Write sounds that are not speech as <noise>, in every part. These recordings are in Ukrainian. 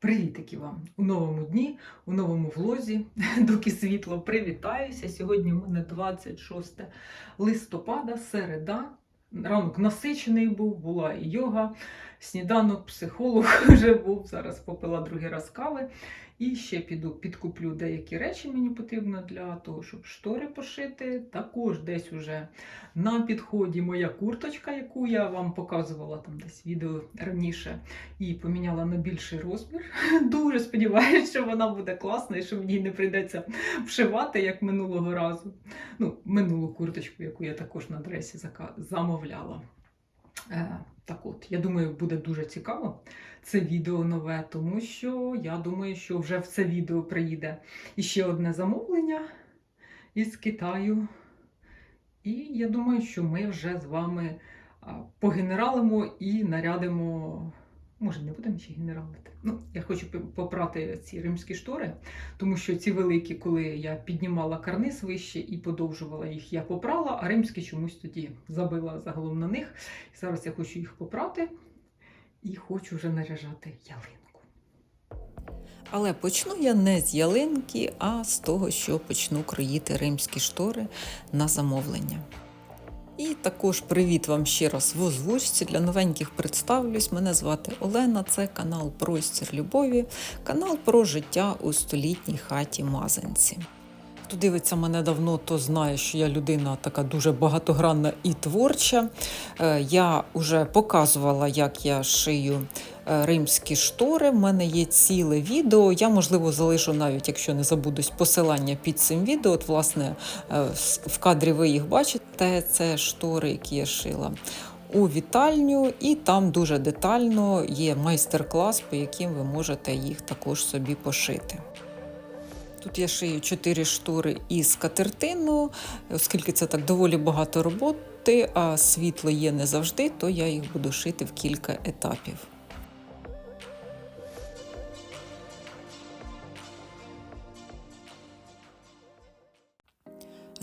Привітики вам у новому дні, у новому влозі, <laughs> доки світло привітаюся. Сьогодні у мене 26 листопада, середа. Ранок насичений був, була і йога, сніданок, психолог <laughs> вже був. Зараз попила другий раз кави. І ще піду підкуплю деякі речі, мені потрібно для того, щоб штори пошити. Також десь уже на підході моя курточка, яку я вам показувала там десь відео раніше, і поміняла на більший розмір. <laughs> Дуже сподіваюся, що вона буде класна і що мені не прийдеться вшивати, як минулого разу. Ну, минулу курточку, яку я також на дресі замовляла. Е, так от, я думаю, буде дуже цікаво це відео нове, тому що я думаю, що вже в це відео приїде іще одне замовлення із Китаю. І я думаю, що ми вже з вами погенералимо і нарядимо. Може, не будемо ще генералити. Ну, я хочу попрати ці римські штори, тому що ці великі, коли я піднімала карниз вище і подовжувала їх, я попрала, а римські чомусь тоді забила загалом на них. І зараз я хочу їх попрати і хочу вже наряжати ялинку. Але почну я не з ялинки, а з того, що почну кроїти римські штори на замовлення. І також привіт вам ще раз в озвучці. Для новеньких представлюсь. Мене звати Олена. Це канал Простір Любові, канал про життя у столітній хаті Мазанці. Хто дивиться мене давно, то знає, що я людина така дуже багатогранна і творча. Е, Я вже показувала, як я шию римські штори. В мене є ціле відео. Я, можливо, залишу навіть, якщо не забудусь, посилання під цим відео. От, власне, е, в кадрі ви їх бачите. Це штори, які я шила. У вітальню, і там дуже детально є майстер-клас, по яким ви можете їх також собі пошити. Тут я шию 4 штори із катертину, оскільки це так доволі багато роботи, а світло є не завжди, то я їх буду шити в кілька етапів.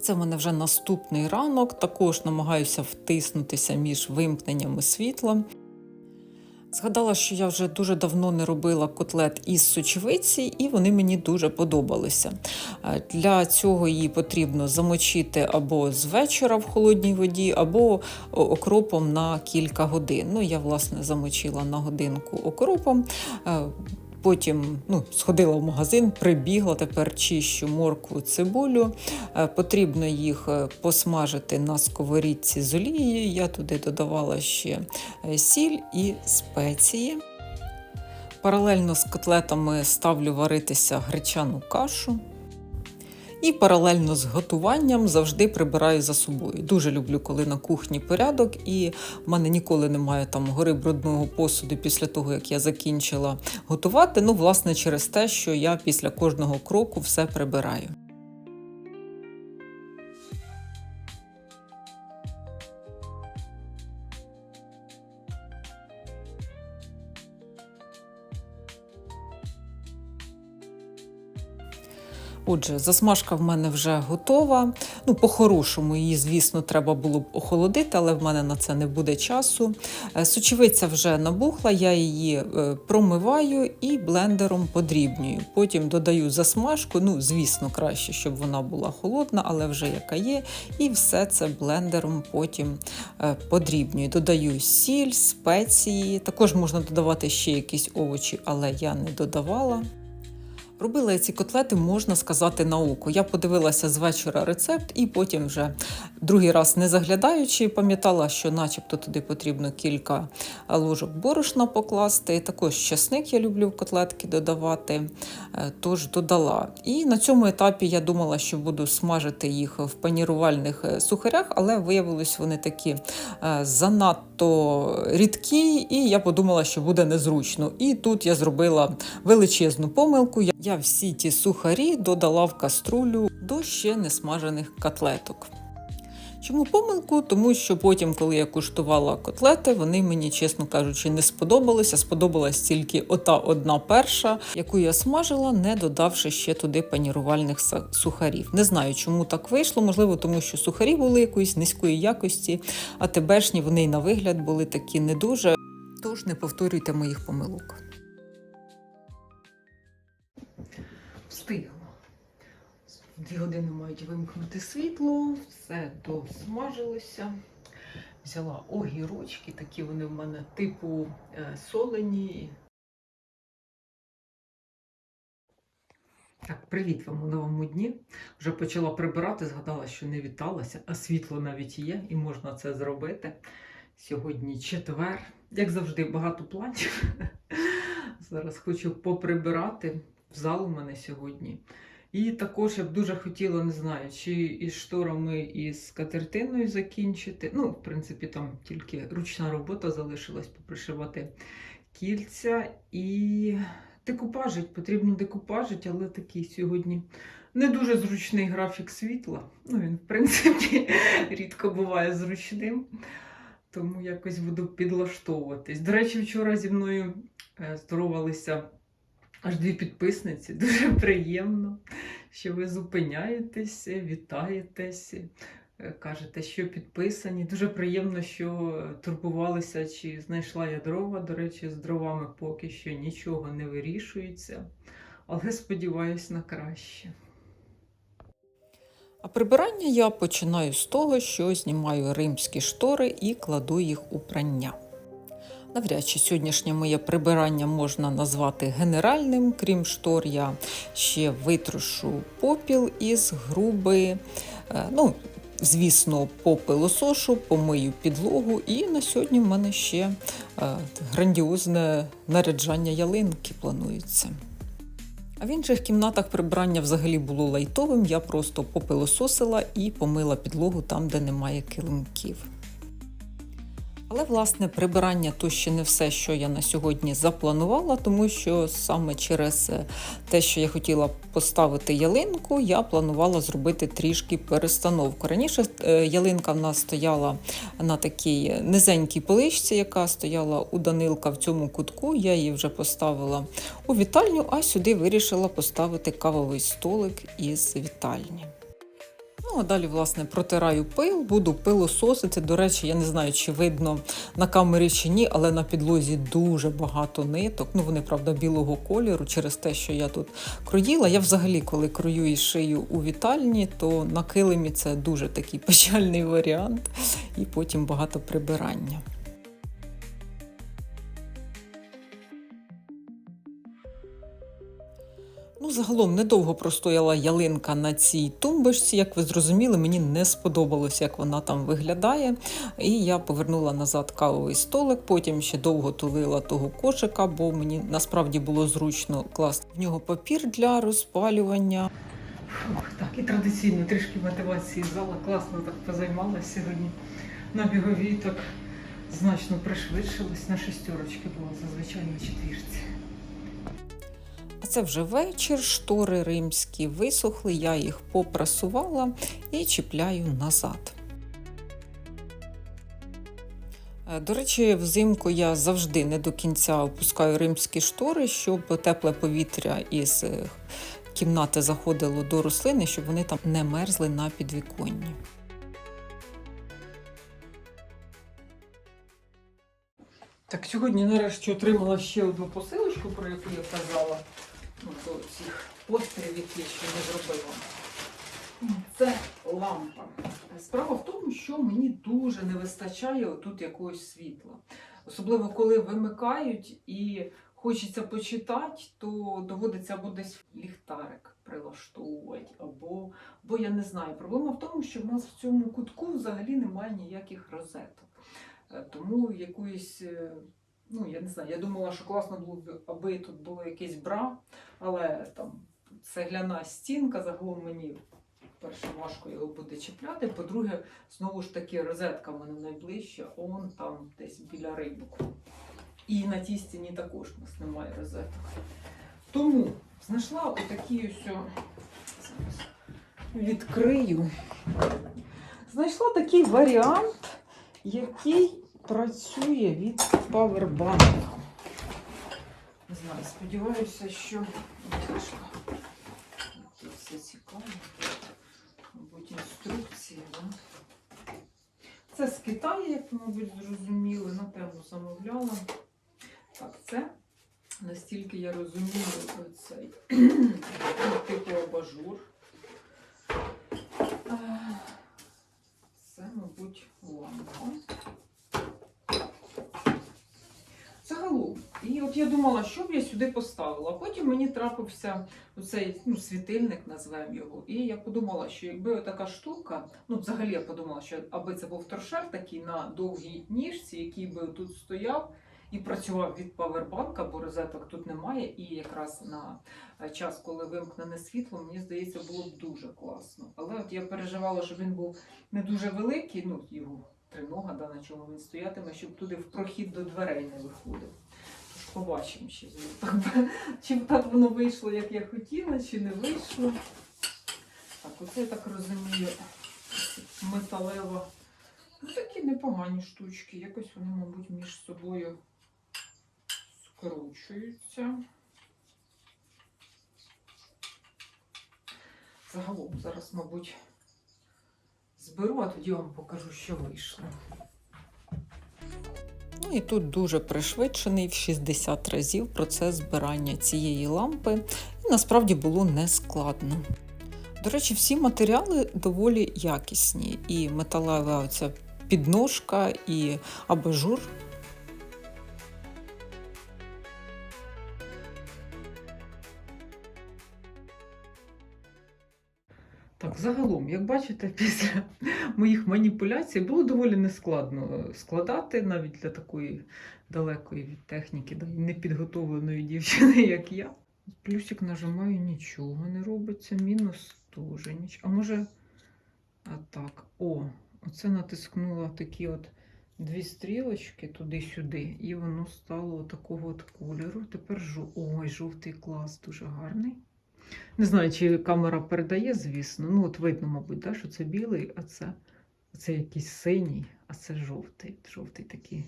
Це в мене вже наступний ранок. Також намагаюся втиснутися між вимкненнями світла. Згадала, що я вже дуже давно не робила котлет із сочевиці, і вони мені дуже подобалися. Е, Для цього її потрібно замочити або з вечора в холодній воді, або окропом на кілька годин. Ну, я, власне, замочила на годинку окропом. Потім ну, сходила в магазин, прибігла, тепер чищу моркву, цибулю. Е, Потрібно їх е, посмажити на сковорідці з олією. Я туди додавала ще е, сіль і спеції. Паралельно з котлетами ставлю варитися гречану кашу. І паралельно з готуванням завжди прибираю за собою. Дуже люблю, коли на кухні порядок, і в мене ніколи немає там гори брудного посуду після того, як я закінчила готувати. Ну, власне, через те, що я після кожного кроку все прибираю. Отже, засмажка в мене вже готова. Ну, по-хорошому, її, звісно, треба було б охолодити, але в мене на це не буде часу. Е, Сочевиця вже набухла, я її е, промиваю і блендером подрібнюю. Потім додаю засмажку. Ну, звісно, краще, щоб вона була холодна, але вже яка є. І все це блендером потім е, подрібнюю. Додаю сіль, спеції. Також можна додавати ще якісь овочі, але я не додавала. Робила ці котлети, можна сказати, на око. Я подивилася з вечора рецепт і потім вже другий раз не заглядаючи, пам'ятала, що начебто туди потрібно кілька ложок борошна покласти. Також часник я люблю в котлетки додавати, е, тож додала. І на цьому етапі я думала, що буду смажити їх в панірувальних е, сухарях, але виявилось вони такі е, занадто рідкі, і я подумала, що буде незручно. І тут я зробила величезну помилку. Я- всі ті сухарі додала в каструлю до ще не смажених котлеток. Чому помилку? Тому що потім, коли я куштувала котлети, вони мені, чесно кажучи, не сподобалися. Сподобалась тільки ота одна перша, яку я смажила, не додавши ще туди панірувальних сухарів. Не знаю, чому так вийшло. Можливо, тому що сухарі були якоїсь низької якості, а тебешні вони й на вигляд були такі не дуже. Тож не повторюйте моїх помилок. Дві години мають вимкнути світло, все досмажилося. Взяла огірочки, такі вони в мене типу е, солені. Так, привіт вам у новому дні. Вже почала прибирати, згадала, що не віталася, а світло навіть є, і можна це зробити. Сьогодні четвер. Як завжди, багато планів. <laughs> Зараз хочу поприбирати. В зал у мене сьогодні. І також я б дуже хотіла, не знаю, чи із шторами, і з катертиною закінчити. Ну, в принципі, там тільки ручна робота залишилась попришивати кільця і декупажить. Потрібно декупажить, але такий сьогодні не дуже зручний графік світла. Ну, він, в принципі, <laughs> рідко буває зручним. Тому якось буду підлаштовуватись. До речі, вчора зі мною е, здоровалися аж дві підписниці. <laughs> Дуже приємно, що ви зупиняєтеся, вітаєтесь, е, кажете, що підписані. Дуже приємно, що турбувалися, чи знайшла я дрова. До речі, з дровами поки що нічого не вирішується, але сподіваюся на краще. А прибирання я починаю з того, що знімаю римські штори і кладу їх у прання. Навряд чи сьогоднішнє моє прибирання можна назвати генеральним, крім штор, я ще витрушу попіл із груби. Е, Ну, звісно, попилосошу, помию підлогу, і на сьогодні в мене ще е, грандіозне наряджання ялинки планується. А в інших кімнатах прибрання взагалі було лайтовим. Я просто попилососила і помила підлогу там, де немає килимків. Але, власне, прибирання то ще не все, що я на сьогодні запланувала, тому що саме через е, те, що я хотіла поставити ялинку, я планувала зробити трішки перестановку. Раніше е, ялинка в нас стояла на такій низенькій поличці, яка стояла у Данилка в цьому кутку. Я її вже поставила у вітальню, а сюди вирішила поставити кавовий столик із вітальні. Ну, а далі, власне, протираю пил, буду пилососити. До речі, я не знаю, чи видно на камері чи ні, але на підлозі дуже багато ниток. Ну, вони, правда, білого кольору через те, що я тут кроїла. Я взагалі, коли крою і шию у вітальні, то на килимі це дуже такий <laughs> печальний варіант, і потім багато прибирання. Ну, загалом недовго простояла ялинка на цій тумбочці. Як ви зрозуміли, мені не сподобалось, як вона там виглядає. І я повернула назад кавовий столик, потім ще довго тулила того кошика, бо мені насправді було зручно класти в нього папір для розпалювання. Фух, так, і традиційно трішки мотивації зала. Класно так позаймалася сьогодні. На біговій так значно пришвидшилась. На шестерочки була зазвичай на четвірці. Це вже вечір, штори римські висохли, я їх попрасувала і чіпляю назад. Е, До речі, взимку я завжди не до кінця опускаю римські штори, щоб тепле повітря із е, кімнати заходило до рослини, щоб вони там не мерзли на підвіконні. Так, сьогодні нарешті отримала ще одну посилочку, про яку я казала. До цих постерів, які ще не зробила. Це лампа. Справа в тому, що мені дуже не вистачає отут якогось світла. Особливо, коли вимикають і хочеться почитати, то доводиться або десь ліхтарик прилаштовувати, або, або я не знаю. Проблема в тому, що в нас в цьому кутку взагалі немає ніяких розеток. Е, Тому якоїсь, е, ну я не знаю, я думала, що класно було б, аби тут було якесь бра, але там цегляна стінка, загалом мені перше важко його буде чіпляти. По-друге, знову ж таки, розетка мене найближча, он там десь біля рибок. І на тій стіні також у нас немає розеток. Тому знайшла отакі ось. Відкрию. Знайшла такий варіант, який працює від павербанку. Не знаю, сподіваюся, що. Все цікаво. Мабуть, інструкція, да? Це з Китаю, як ви, мабуть, зрозуміли, напевно, замовляла. Так, це Настільки я розумію цей <clears throat> типу абажур. А, Це, мабуть, лампа. Загалом. І от я думала, що б я сюди поставила. Потім мені трапився оцей ну, світильник, назвемо його. І я подумала, що якби така штука, ну взагалі я подумала, що аби це був торшер такий на довгій ніжці, який би тут стояв і працював від павербанка, бо розеток тут немає. І якраз на е, час, коли вимкнене світло, мені здається, було б дуже класно. Але от я переживала, що він був не дуже великий, ну його тринога, да, на чому він стоятиме, щоб туди в прохід до дверей не виходив. Побачимо, чи, чи так воно вийшло, як я хотіла, чи не вийшло. Так, оце я так розумію, металева. Ну, такі непогані штучки. Якось вони, мабуть, між собою скручуються. Загалом зараз, мабуть, зберу, а тоді вам покажу, що вийшло. Ну і тут дуже пришвидшений в 60 разів процес збирання цієї лампи. І насправді було нескладно. До речі, всі матеріали доволі якісні. І металева оця підножка, і абажур. Так, загалом, як бачите, <laughs> після моїх маніпуляцій було доволі нескладно е, складати навіть для такої далекої від техніки, непідготовленої дівчини, <laughs> як я. Плюсик нажимаю, нічого не робиться, мінус теж нічого. А може, а так, о, оце натискнула такі от дві стрілочки туди-сюди, і воно стало такого от кольору. Тепер жов... Ой, жовтий клас, дуже гарний. Не знаю, чи камера передає, звісно. Ну, от видно, мабуть, да, що це білий, а це, це якийсь синій, а це жовтий. Жовтий такий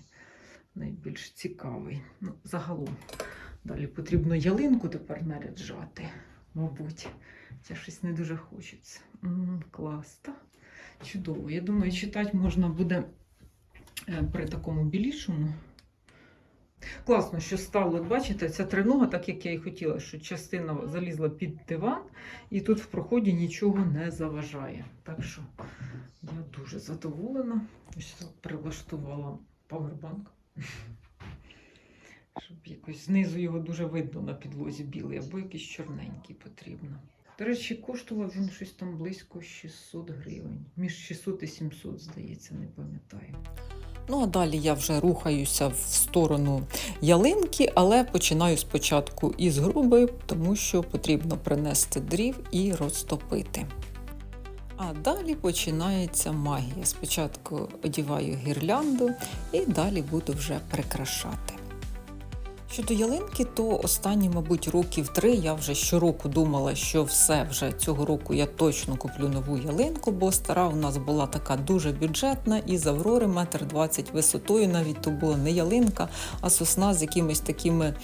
найбільш цікавий. Ну, загалом. Далі потрібно ялинку тепер наряджати, мабуть. Це щось не дуже хочеться. М, клас, та? Чудово. Я думаю, читати можна буде е, при такому білішому. Класно, що стало, от бачите, ця тринога, так як я і хотіла, що частина залізла під диван, і тут в проході нічого не заважає. Так що я дуже задоволена. Так прилаштувала павербанк. Щоб якось знизу його дуже видно на підлозі білий, або якийсь чорненький потрібно. До речі, коштував він щось там близько 600 гривень. Між 600 і 700, здається, не пам'ятаю. Ну а далі я вже рухаюся в сторону ялинки, але починаю спочатку із груби, тому що потрібно принести дрів і розтопити. А далі починається магія. Спочатку одіваю гірлянду і далі буду вже прикрашати. Щодо ялинки, то останні, мабуть, років три я вже щороку думала, що все вже цього року я точно куплю нову ялинку, бо стара у нас була така дуже бюджетна і з Аврори метр двадцять висотою. Навіть то була не ялинка, а сосна з якимись такими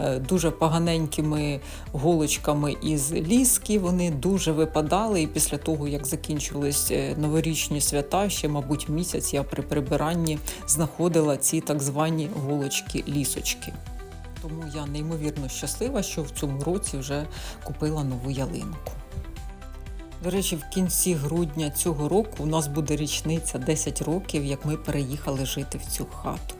е, дуже поганенькими голочками із ліски. Вони дуже випадали. І після того, як закінчились е, новорічні свята, ще, мабуть, місяць я при прибиранні знаходила ці так звані голочки-лісочки. Тому я неймовірно щаслива, що в цьому році вже купила нову ялинку. До речі, в кінці грудня цього року у нас буде річниця 10 років, як ми переїхали жити в цю хату.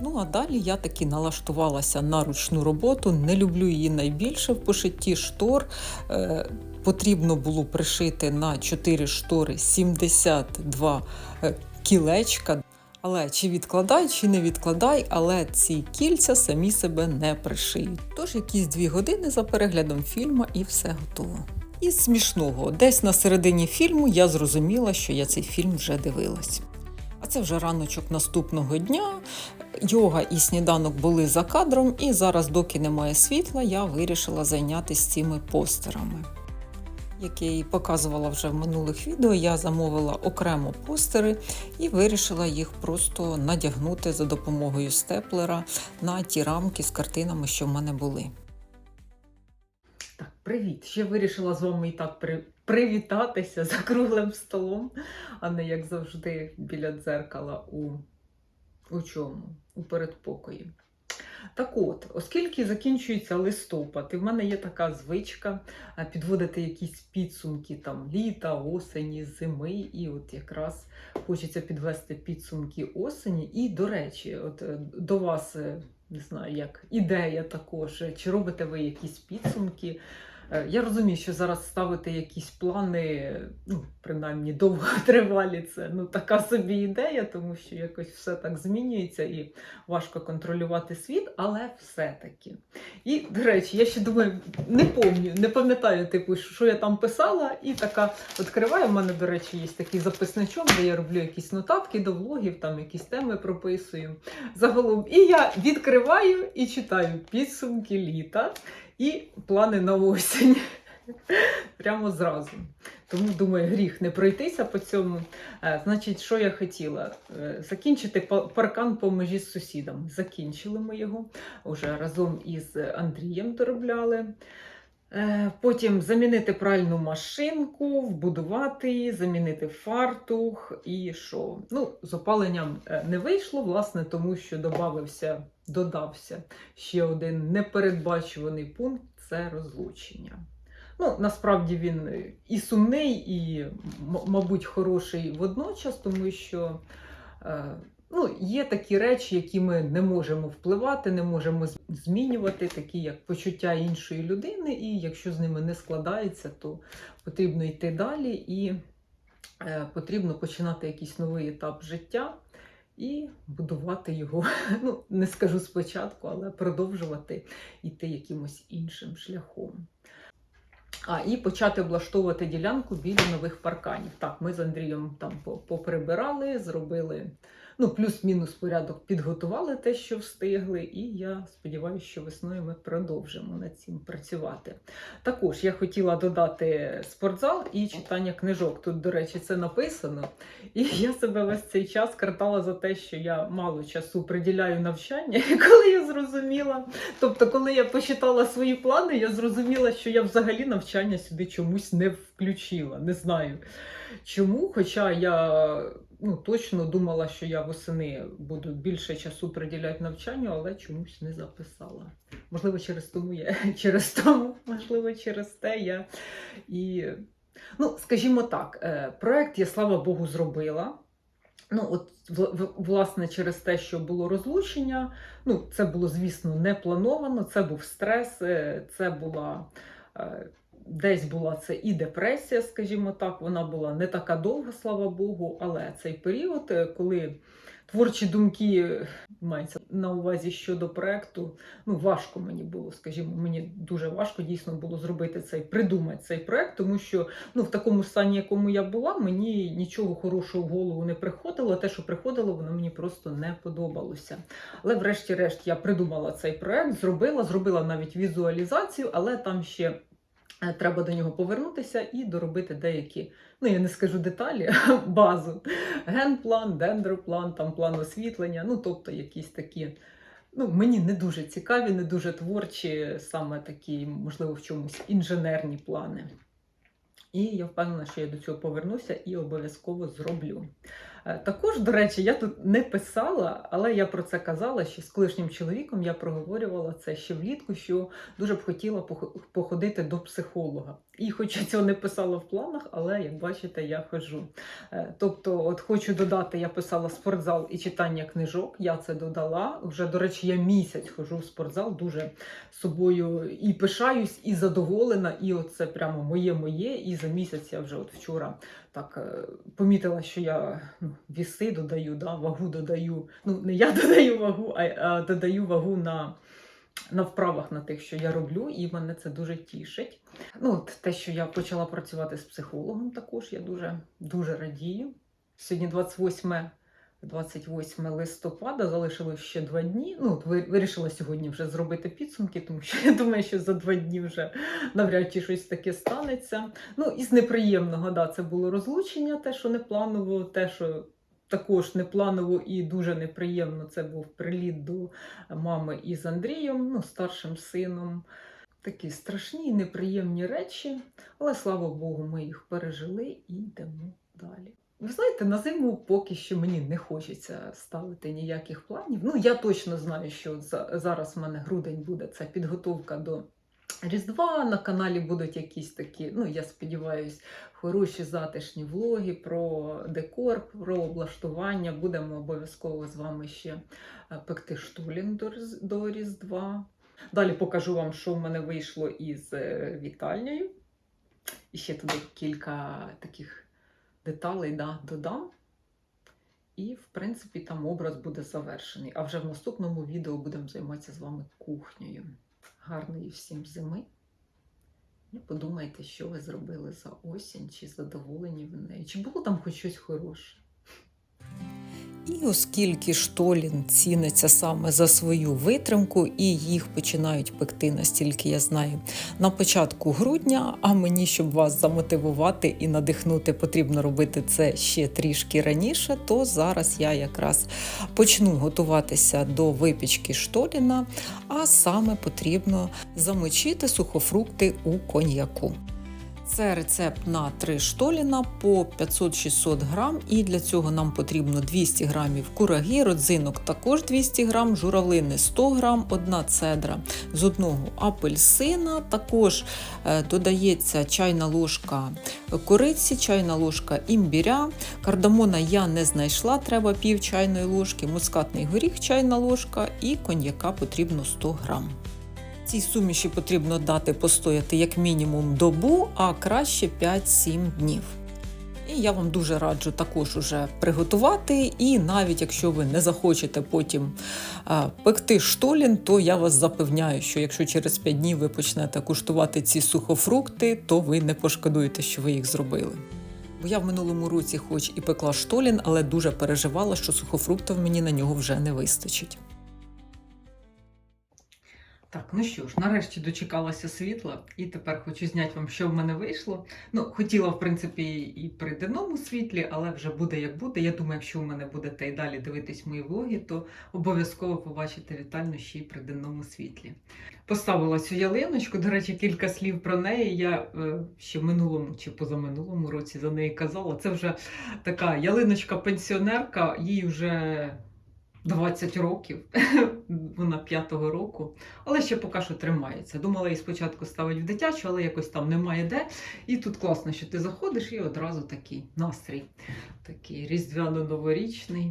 Ну а далі я таки налаштувалася на ручну роботу. Не люблю її найбільше в пошитті штор. Е, потрібно було пришити на 4 штори 72 е, кілечка. Але чи відкладай, чи не відкладай, але ці кільця самі себе не пришиють. Тож якісь дві години за переглядом фільму і все готово. І смішного, десь на середині фільму я зрозуміла, що я цей фільм вже дивилась. А це вже раночок наступного дня. Йога і сніданок були за кадром, і зараз, доки немає світла, я вирішила зайнятися цими постерами. Як я і показувала вже в минулих відео, я замовила окремо постери і вирішила їх просто надягнути за допомогою степлера на ті рамки з картинами, що в мене були. Так, привіт! Ще вирішила з вами і так при... привітатися за круглим столом, а не як завжди біля дзеркала у, у чому? у передпокої. Так от, оскільки закінчується листопад, і в мене є така звичка підводити якісь підсумки там літа, осені, зими, і от якраз хочеться підвести підсумки осені. І, до речі, от е, до вас е, не знаю, як ідея також, чи робите ви якісь підсумки? Е, Я розумію, що зараз ставити якісь плани, ну, принаймні довготривалі, це ну, така собі ідея, тому що якось все так змінюється і важко контролювати світ, але все-таки. І, до речі, я ще думаю, не пам'ятаю, не пам'ятаю, типу, що я там писала, і така відкриваю. У мене, до речі, є такий записничок, де я роблю якісь нотатки до влогів, там якісь теми прописую. Загалом, і я відкриваю і читаю підсумки літа і плани на осінь. <laughs> Прямо зразу. Тому думаю, гріх не пройтися по цьому. Е, Значить, що я хотіла? Е, Закінчити па- паркан по межі з сусідами. Закінчили ми його Уже разом із Андрієм доробляли. Е, Потім замінити пральну машинку, вбудувати її, замінити фартух і що. Ну, з опаленням е, не вийшло, власне, тому що додався, додався ще один непередбачуваний пункт це розлучення. Ну, насправді він е, і сумний, і, мабуть, хороший водночас, тому що ну, є такі речі, які ми не можемо впливати, не можемо змінювати, такі як почуття іншої людини, і якщо з ними не складається, то потрібно йти далі і е, потрібно починати якийсь новий етап життя. І будувати його, <laughs> ну не скажу спочатку, але продовжувати йти якимось іншим шляхом. А, і почати облаштовувати ділянку біля нових парканів. Так, ми з Андрієм там поприбирали, зробили ну, плюс-мінус порядок, підготували те, що встигли, і я сподіваюся, що весною ми продовжимо над цим працювати. Також я хотіла додати спортзал і читання книжок. Тут, до речі, це написано. І я себе весь цей час картала за те, що я мало часу приділяю навчання, і <laughs> коли я зрозуміла. Тобто, коли я почитала свої плани, я зрозуміла, що я взагалі навчання сюди чомусь не включила. Не знаю чому. Хоча я ну, точно думала, що я восени буду більше часу приділяти навчанню, але чомусь не записала. Можливо, через тому я <laughs> через тому, можливо, через те я і. Ну, скажімо так, е, проект я, слава Богу, зробила. Ну, от, власне, через те, що було розлучення, ну, це було, звісно, не плановано, це був стрес, е, це була е, десь була це і депресія, скажімо так. Вона була не така довга, слава Богу, але цей період, е, коли творчі думки е, мається на увазі щодо проекту, ну важко мені було, скажімо, мені дуже важко дійсно було зробити цей, придумати цей проект, тому що ну, в такому стані, якому я була, мені нічого хорошого в голову не приходило. Те, що приходило, воно мені просто не подобалося. Але, врешті-решт, я придумала цей проект, зробила, зробила навіть візуалізацію, але там ще. Е, Треба до нього повернутися і доробити деякі, ну я не скажу деталі, <laughs> базу. Генплан, дендроплан, там план освітлення, ну тобто якісь такі, ну мені не дуже цікаві, не дуже творчі, саме такі, можливо, в чомусь інженерні плани. І я впевнена, що я до цього повернуся і обов'язково зроблю. Е, Також, до речі, я тут не писала, але я про це казала, що з колишнім чоловіком я проговорювала це ще влітку, що дуже б хотіла походити до психолога. І хоч я цього не писала в планах, але як бачите, я ходжу. Е, Тобто, от хочу додати, я писала спортзал і читання книжок. Я це додала. Вже, до речі, я місяць ходжу в спортзал, дуже собою і пишаюсь, і задоволена. І от це прямо моє-моє. І за місяць я вже от вчора так е, помітила, що я ну, віси додаю, да, вагу додаю. Ну, не я <laughs> додаю вагу, а, а додаю вагу на. На вправах на тих, що я роблю, і мене це дуже тішить. Ну, от те, що я почала працювати з психологом, також я дуже дуже радію. Сьогодні 28, 28 листопада, залишилось ще два дні. Ну, вирішила сьогодні вже зробити підсумки, тому що я думаю, що за два дні вже навряд чи щось таке станеться. Ну, із неприємного, да, це було розлучення, те, що не планово, те, що також непланово і дуже неприємно, це був приліт до мами із Андрієм, ну, старшим сином. Такі страшні, неприємні речі, але слава Богу, ми їх пережили і йдемо далі. Ви знаєте, на зиму поки що мені не хочеться ставити ніяких планів. Ну, я точно знаю, що зараз в мене грудень буде це підготовка до Різдва. На каналі будуть якісь такі, ну я сподіваюся, хороші затишні влоги про декор, про облаштування. Будемо обов'язково з вами ще е, пекти штулін до, Різдва. Далі покажу вам, що в мене вийшло із е, вітальнею. І ще туди кілька таких деталей да, додам. І, в принципі, там образ буде завершений. А вже в наступному відео будемо займатися з вами кухнею. Гарної всім зими. І подумайте, що ви зробили за осінь, чи задоволені ви нею, чи було там хоч щось хороше. І оскільки штолін ціниться саме за свою витримку, і їх починають пекти настільки, я знаю, на початку грудня. А мені, щоб вас замотивувати і надихнути, потрібно робити це ще трішки раніше. То зараз я якраз почну готуватися до випічки штоліна, а саме потрібно замочити сухофрукти у коньяку. Це рецепт на 3 штоліна по 500-600 грам, і для цього нам потрібно 200 грамів кураги, родзинок також 200 грам, журавлини 100 грам, одна цедра з одного апельсина. Також е, додається чайна ложка кориці, чайна ложка імбіря. Кардамона я не знайшла, треба пів чайної ложки, мускатний горіх, чайна ложка і коньяка потрібно 100 грам. Цій суміші потрібно дати постояти як мінімум добу, а краще 5-7 днів. І я вам дуже раджу також уже приготувати. І навіть якщо ви не захочете потім пекти штолін, то я вас запевняю, що якщо через 5 днів ви почнете куштувати ці сухофрукти, то ви не пошкодуєте, що ви їх зробили. Бо я в минулому році, хоч і пекла штолін, але дуже переживала, що сухофруктів мені на нього вже не вистачить. Так, ну що ж, нарешті дочекалася світла, і тепер хочу зняти вам, що в мене вийшло. Ну, хотіла, в принципі, і при денному світлі, але вже буде як буде. Я думаю, якщо ви мене будете і далі дивитись мої влоги, то обов'язково побачите вітальну ще й при денному світлі. Поставила цю ялиночку, до речі, кілька слів про неї. Я е, ще в минулому чи позаминулому році за неї казала. Це вже така ялиночка-пенсіонерка, їй вже 20 років, <laughs> вона п'ятого року, але ще поки що тримається. Думала її спочатку ставити в дитячу, але якось там немає де. І тут класно, що ти заходиш і одразу такий настрій, такий різдвяно-новорічний.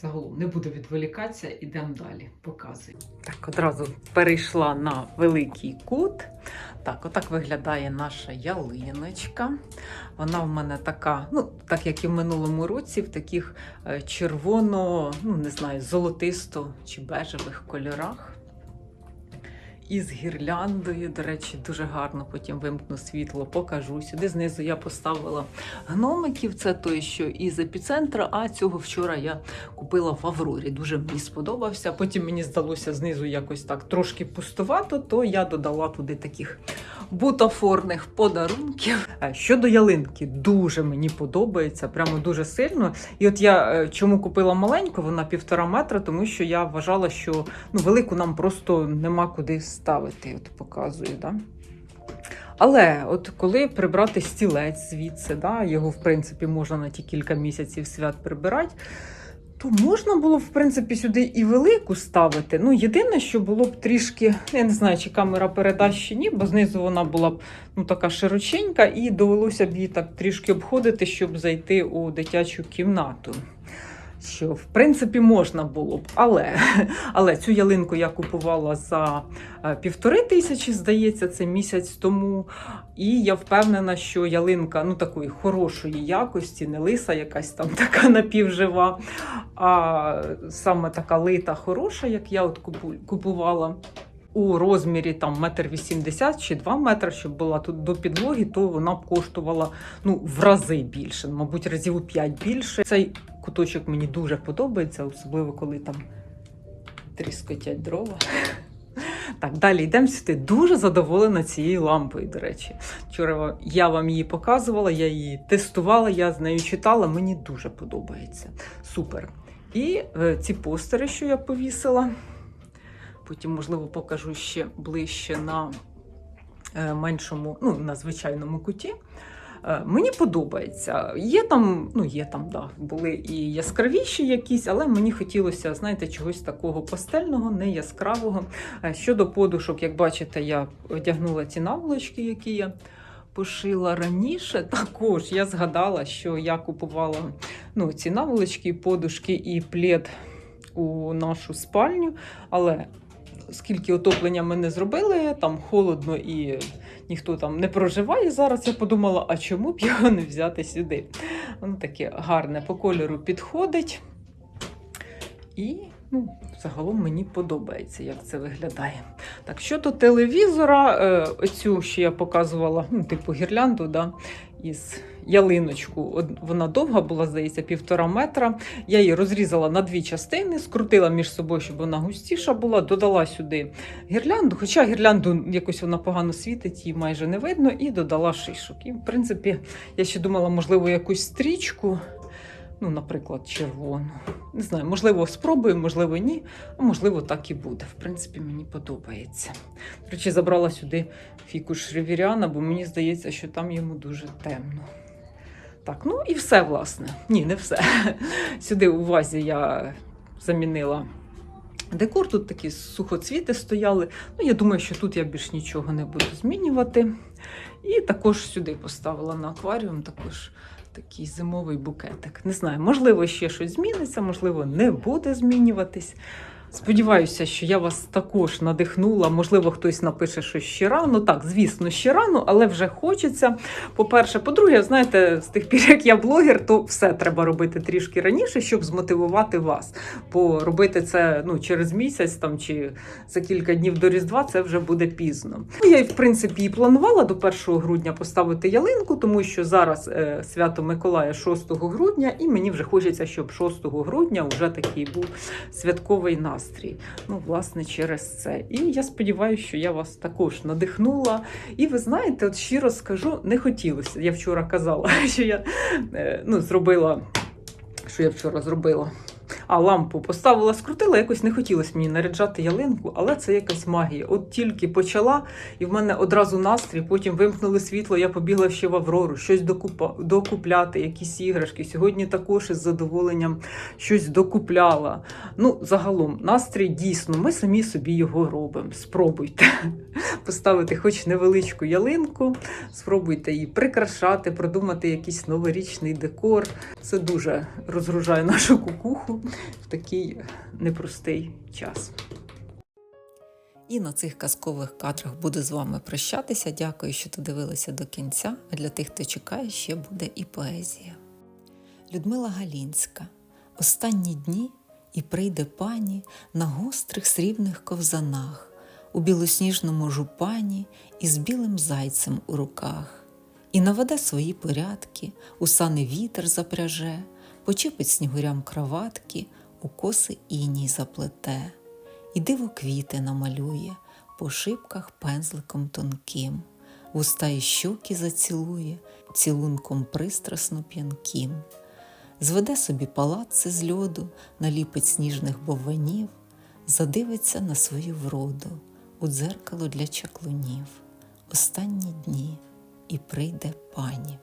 Загалом не буду відволікатися, ідемо далі, показую. Так, одразу перейшла на великий кут. Так, отак виглядає наша ялиночка. Вона в мене така, ну, так як і в минулому році, в таких е, червоно, ну не знаю, золотисто чи бежевих кольорах. І з гірляндою, до речі, дуже гарно потім вимкну світло, покажу. Сюди знизу я поставила гномиків. Це той, що із епіцентра, а цього вчора я купила в Аврорі. Дуже мені сподобався. Потім мені здалося знизу якось так трошки пустувато, то я додала туди таких бутафорних подарунків. Е, Щодо ялинки, дуже мені подобається, прямо дуже сильно. І от я е, чому купила маленьку, вона півтора метра, тому що я вважала, що ну, велику нам просто нема куди ставити. От показую, да? Але от коли прибрати стілець звідси, да, його в принципі можна на ті кілька місяців свят прибирати. То можна було, в принципі, сюди і велику ставити. Ну, єдине, що було б трішки, я не знаю, чи камера передасть чи ні, бо знизу вона була б ну, така широченька, і довелося б її так трішки обходити, щоб зайти у дитячу кімнату. Що, в принципі, можна було б, але, але цю ялинку я купувала за е, півтори тисячі, здається, це місяць тому. І я впевнена, що ялинка ну, такої хорошої якості, не лиса, якась там така напівжива, а саме така лита хороша, як я от купувала. У розмірі там метр вісімдесят чи 2 метри, щоб була тут до підлоги, то вона б коштувала ну, в рази більше, мабуть, разів у 5 більше. Цей куточок мені дуже подобається, особливо коли там тріскотять дрова. <laughs> Так, далі йдемо сюди. Дуже задоволена цією лампою, до речі. Вчора я вам її показувала, я її тестувала, я з нею читала, мені дуже подобається. Супер. І е, ці постери, що я повісила, потім, можливо, покажу ще ближче на е, меншому, ну, на звичайному куті. Е, Мені подобається. Є там, ну є там, да, були і яскравіші якісь, але мені хотілося, знаєте, чогось такого пастельного, не яскравого. Е, Щодо подушок, як бачите, я одягнула ці наволочки, які я пошила раніше. <laughs> Також я згадала, що я купувала ну, ці наволочки, подушки і плед у нашу спальню, але. Оскільки отоплення ми не зробили, там холодно і ніхто там не проживає зараз, я подумала, а чому б <laughs> його не взяти сюди? Воно таке гарне по кольору підходить. І ну, загалом мені подобається, як це виглядає. Так, щодо телевізора, е, оцю, що я показувала, ну, типу гірлянду, да, із ялиночку. Вона довга була, здається, півтора метра. Я її розрізала на дві частини, скрутила між собою, щоб вона густіша була, додала сюди гірлянду, хоча гірлянду якось вона погано світить, її майже не видно, і додала шишок. І, в принципі, я ще думала, можливо, якусь стрічку, ну, наприклад, червону. Не знаю, можливо, спробую, можливо, ні, а можливо, так і буде. В принципі, мені подобається. До речі, забрала сюди фікус Ревіріана, бо мені здається, що там йому дуже темно. Так, ну і все, власне. Ні, не все. <laughs> Сюди у вазі я замінила декор, тут такі сухоцвіти стояли. Ну, я думаю, що тут я більш нічого не буду змінювати. І також сюди поставила на акваріум також такий зимовий букетик. Не знаю, можливо, ще щось зміниться, можливо, не буде змінюватись. Сподіваюся, що я вас також надихнула. Можливо, хтось напише, що ще рано. Так, звісно, ще рано, але вже хочеться. По-перше, по-друге, знаєте, з тих пір, як я блогер, то все треба робити трішки раніше, щоб змотивувати вас. Бо робити це ну, через місяць там, чи за кілька днів до Різдва це вже буде пізно. Ну, Я, в принципі, і планувала до 1 грудня поставити ялинку, тому що зараз е, свято Миколая 6 грудня, і мені вже хочеться, щоб 6 грудня вже такий був святковий настрій. Ну, власне, через це. І я сподіваюся, що я вас також надихнула. І ви знаєте, от щиро скажу, не хотілося. Я вчора казала, <laughs> що я е, ну, зробила. Що я вчора зробила? А лампу поставила, скрутила, якось не хотілося мені наряджати ялинку, але це якась магія. От тільки почала, і в мене одразу настрій, потім вимкнули світло, я побігла ще в Аврору, щось докупа, докупляти, якісь іграшки. Сьогодні також із задоволенням щось докупляла. Ну, загалом, настрій дійсно, ми самі собі його робимо. Спробуйте <laughs> поставити хоч невеличку ялинку, спробуйте її прикрашати, продумати якийсь новорічний декор. Це дуже розгружає нашу кукуху в такий непростий час. І на цих казкових кадрах буду з вами прощатися. Дякую, що додивилися до кінця. А для тих, хто чекає, ще буде і поезія. Людмила Галінська. Останні дні і прийде пані на гострих срібних ковзанах, у білосніжному жупані із білим зайцем у руках, і наведе свої порядки, у сани вітер запряже, почепить снігурям краватки, у коси іній заплете і диво квіти намалює по шибках пензликом тонким, вуста і щоки зацілує цілунком пристрасно п'янким, зведе собі палаци з льоду, наліпить сніжних бовванів, задивиться на свою вроду у дзеркало для чаклунів. Останні дні і прийде пані.